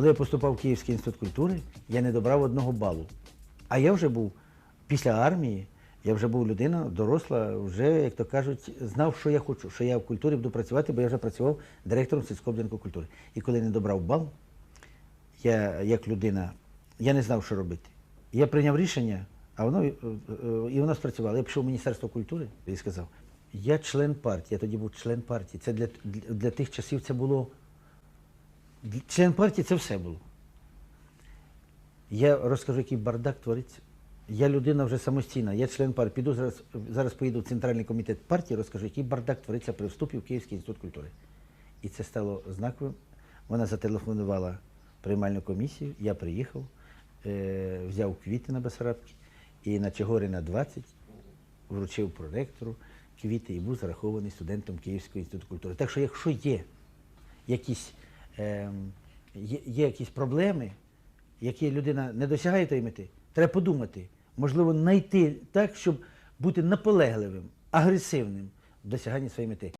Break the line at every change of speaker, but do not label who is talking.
Коли я поступав в Київський інститут культури, я не добрав одного балу. А я вже був після армії, я вже був людина доросла, вже, як то кажуть, знав, що я хочу, що я в культурі буду працювати, бо я вже працював директором сільського будинку ккультури. І коли не добрав бал, я як людина, я не знав, що робити. Я прийняв рішення, а воно е, е, і воно спрацювало. Я пішов в Міністерство культури і сказав: я член партії, я тоді був член партії. Це для, для тих часів це було. Член партії це все було. Я розкажу, який бардак твориться. Я людина вже самостійна, я член партії. Піду зараз, зараз поїду в Центральний комітет партії, розкажу, який бардак твориться при вступі в Київський інститут культури. І це стало знаковим. Вона зателефонувала приймальну комісію, я приїхав, е, взяв квіти на Басарабки і на Чигорина 20 вручив проректору квіти і був зарахований студентом Київського інституту культури. Так що, якщо є якісь, є якісь проблеми, які людина не досягає тої мети, треба подумати, можливо, знайти так, щоб бути наполегливим, агресивним в досяганні своєї мети.